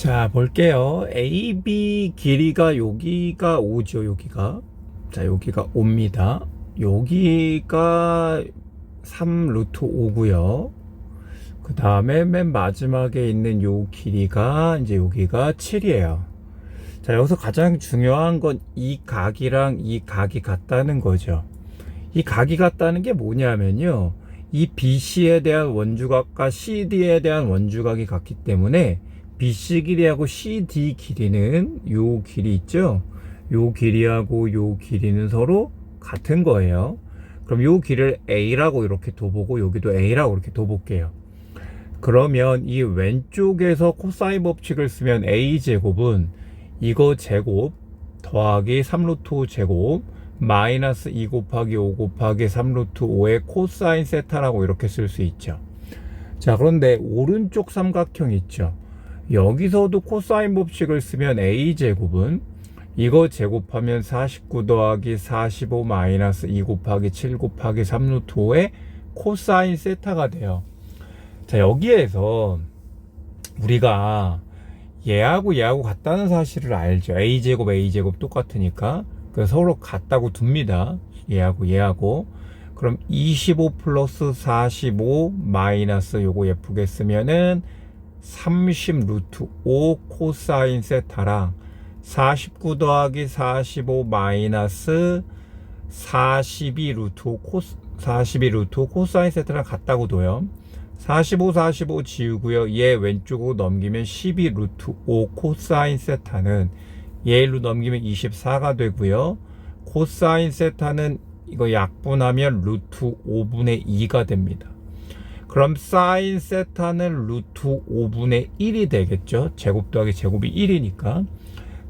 자, 볼게요. AB 길이가 여기가 5죠, 여기가. 자, 여기가 5입니다. 여기가 3 루트 5고요. 그 다음에 맨 마지막에 있는 요 길이가 이제 여기가 7이에요. 자, 여기서 가장 중요한 건 이 각이랑 이 각이 같다는 거죠. 이 각이 같다는 게 뭐냐면요. 이 BC에 대한 원주각과 CD에 대한 원주각이 같기 때문에 BC 길이하고 CD 길이는 요 길이 있죠. 요 길이하고 요 길이는 서로 같은 거예요. 그럼 요 길을 A라고 이렇게 둬보고 여기도 A라고 이렇게 둬볼게요. 그러면 이 왼쪽에서 코사인 법칙을 쓰면 A 제곱은 이거 제곱 더하기 3루트 5 제곱 마이너스 2 곱하기 5 곱하기 3루트 5의 코사인 세타라고 이렇게 쓸 수 있죠. 자, 그런데 오른쪽 삼각형 있죠. 여기서도 코사인 법칙을 쓰면 a 제곱은 이거 제곱하면 49 더하기 45 마이너스 2 곱하기 7 곱하기 3 루트 5의 코사인 세타가 돼요. 자, 여기에서 우리가 얘하고 얘하고 같다는 사실을 알죠. a 제곱 a 제곱 똑같으니까 그 서로 같다고 둡니다. 얘하고 얘하고 그럼 25 플러스 45 마이너스 요거 예쁘게 쓰면은 30 루트 5 코사인 세타랑 49 더하기 45 마이너스 42 루트 5 코스 42 루트 5 코사인 세타랑 같다고 둬요. 45 45 지우고요. 얘 왼쪽으로 넘기면 12 루트 5 코사인 세타는 얘로 넘기면 24가 되고요. 코사인 세타는 이거 약분하면 루트 5분의 2가 됩니다. 그럼 사인 세타는 루트 5분의 1이 되겠죠. 제곱 더하기 제곱이 1이니까.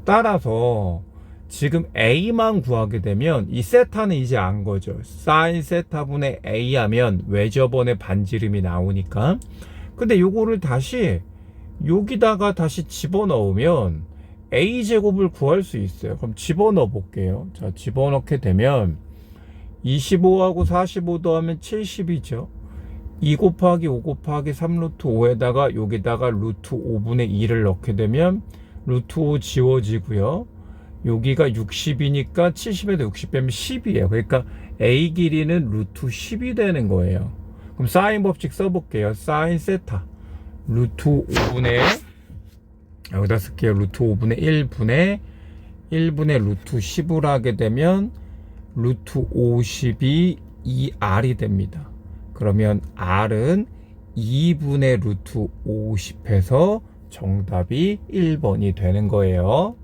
따라서 지금 A만 구하게 되면 이 세타는 이제 안 거죠. 사인 세타분의 A 하면 외접원의 반지름이 나오니까. 근데 요거를 다시 여기다가 다시 집어넣으면 A 제곱을 구할 수 있어요. 그럼 집어넣어 볼게요. 자, 집어넣게 되면 25하고 45 더하면 70이죠. 2 곱하기 5 곱하기 3 루트 5에다가 여기다가 루트 5분의 2를 넣게 되면 루트 5 지워지고요. 여기가 60이니까 70에다 60 빼면 10이에요. 그러니까 A 길이는 루트 10이 되는 거예요. 그럼 사인 법칙 써볼게요. 사인 세타 루트 5분의 여기다 쓸게요. 루트 5분의 1분의 1분의 루트 10을 하게 되면 루트 50이 2R이 됩니다. 그러면 R은 2분의 루트 50해서 정답이 1번이 되는 거예요.